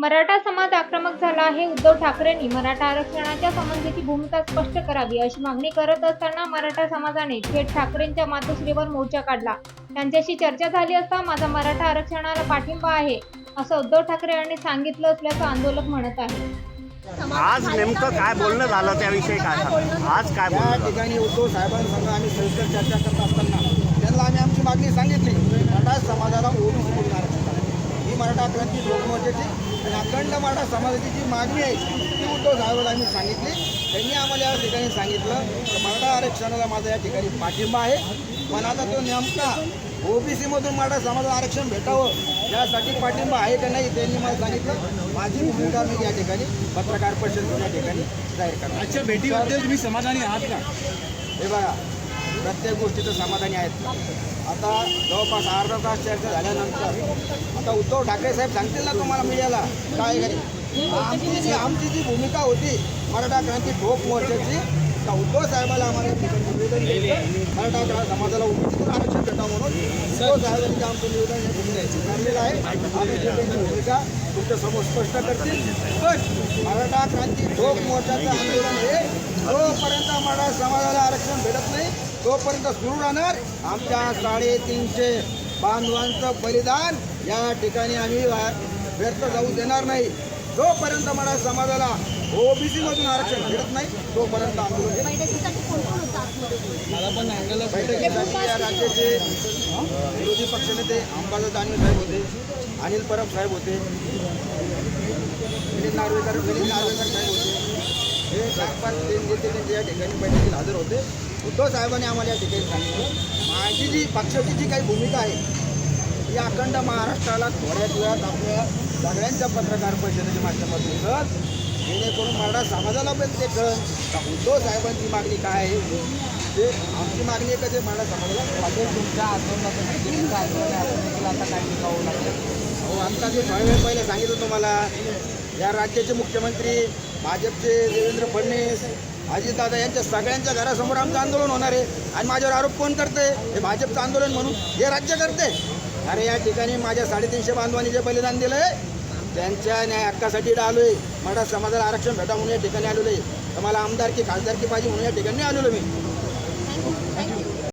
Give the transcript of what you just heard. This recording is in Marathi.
मराठा समाज आक्रमक झाला आहे उद्धव ठाकरेंनी मराठा आरक्षणाच्या संबंधीची भूमिका स्पष्ट करावी अशी मागणी करत असताना मराठा समाजाने थेट ठाकरेंच्या मातोश्रीवर मोर्चा काढला. त्यांच्याशी चर्चा झाली असता माझा मराठा आरक्षणाला पाठिंबा आहे असं उद्धव ठाकरे यांनी सांगितलं असल्याचं आंदोलक म्हणत आहे. आज नेमकं काय बोलणं झालं त्याविषयी काय आज काय? ठिकाणी उद्धव साहेबांसंग आम्ही सविस्तर चर्चा करत असताना त्यांना आम्ही आमची मागणी सांगितली मराठा समाजाला ओबीसी म्हणून आरक्षण करायचं. ही मराठा क्रांती लोकमोर्चाची आणि अखंड मराठा समाजाची जी मागणी आहे ती उद्धव साहेबांना आम्ही सांगितली. त्यांनी आम्हाला या ठिकाणी सांगितलं की मराठा आरक्षणाला माझा या ठिकाणी पाठिंबा आहे. पण आता तो नेमका ओबीसी मधून मराठा समाजाला आरक्षण भेटावं यासाठी पाठिंबा आहे का नाही त्यांनी मला सांगितलं. माझी भूमिका मी या ठिकाणी पत्रकार परिषदेत या ठिकाणी जाहीर करणार. आजच्या भेटीबद्दल तुम्ही समाधानी आहात का? हे बघा प्रत्येक गोष्टीचं समाधानी आहेत. आता जवळपास अर्धा तास चर्चा झाल्यानंतर आता उद्धव ठाकरे साहेब सांगतील ना तुम्हाला मीडियाला काय घरी आमची जी आमची जी भूमिका होती मराठा क्रांती ठोक मोर्चाची त्या उद्धव साहेबाला आम्हाला निवेदन द्यायचं. मराठा समाजाला उद्धव आरक्षण देता म्हणून उद्धव साहेबांनी आमचं निवेदन या भूमिका काढलेलं आहे. आम्ही त्यांची भूमिका तुमच्यासमोर स्पष्ट करतील. पण मराठा क्रांती ठोक मोर्चाचं आंदोलन हे जोपर्यंत मराठा समाजाला आरक्षण भेटत नाही तोपर्यंत सुरू राहणार आमच्या साडेतीनशे बांधवांचं बलिदान. या ठिकाणी आम्ही वा- व्यर्थ जाऊ देणार नाही. जोपर्यंत मराठा समाजाला ओबीसी मधून आरक्षण भेटत नाही तोपर्यंत आंदोलन हे बैठकीसाठी कोण कोण होतं आतमध्ये? बैठकीसाठी या राज्याचे विरोधी पक्षनेते अंबादास दानवे साहेब होते अनिल परब साहेब होते मिलिंद नार्वेकर मिलिंद नार्वेकर साहेब होते. हे चार पाच तीन त्यांच्या या ठिकाणी बैठकीला हजर होते. उद्धव साहेबांनी आम्हाला या ठिकाणी सांगितलं. माझी जी पक्षाची जी काही भूमिका आहे या अखंड महाराष्ट्राला थोड्याच वेळात आपल्या सगळ्यांच्या पत्रकार परिषदेच्या माध्यमातून कळत जेणेकरून मराठा समाजाला पण ते कळत का उद्धव साहेबांची मागणी काय आहे. ते आमची मागणी आहे का ते मराठा समाजाला वाटेल. तुमच्या आता काय निघावं लागलं हो आमचा जे थोड्या वेळ पहिले सांगितलं तुम्हाला या राज्याचे मुख्यमंत्री भाजपचे देवेंद्र फडणवीस अजितदादा यांच्या सगळ्यांच्या घरासमोर आमचं आंदोलन होणार आहे. आणि माझ्यावर आरोप कोण करते हे भाजपचं आंदोलन म्हणून हे राज्य करते अरे या ठिकाणी माझ्या साडेतीनशे बांधवांनी जे बलिदान दिलं आहे त्यांच्या न्याय हक्कासाठी आलो आहे मराठा समाजाला आरक्षण भेटा म्हणून या ठिकाणी आलेलो आहे तर मला आमदारकी खासदारकी पाहिजे म्हणून या ठिकाणी आलेलो मी.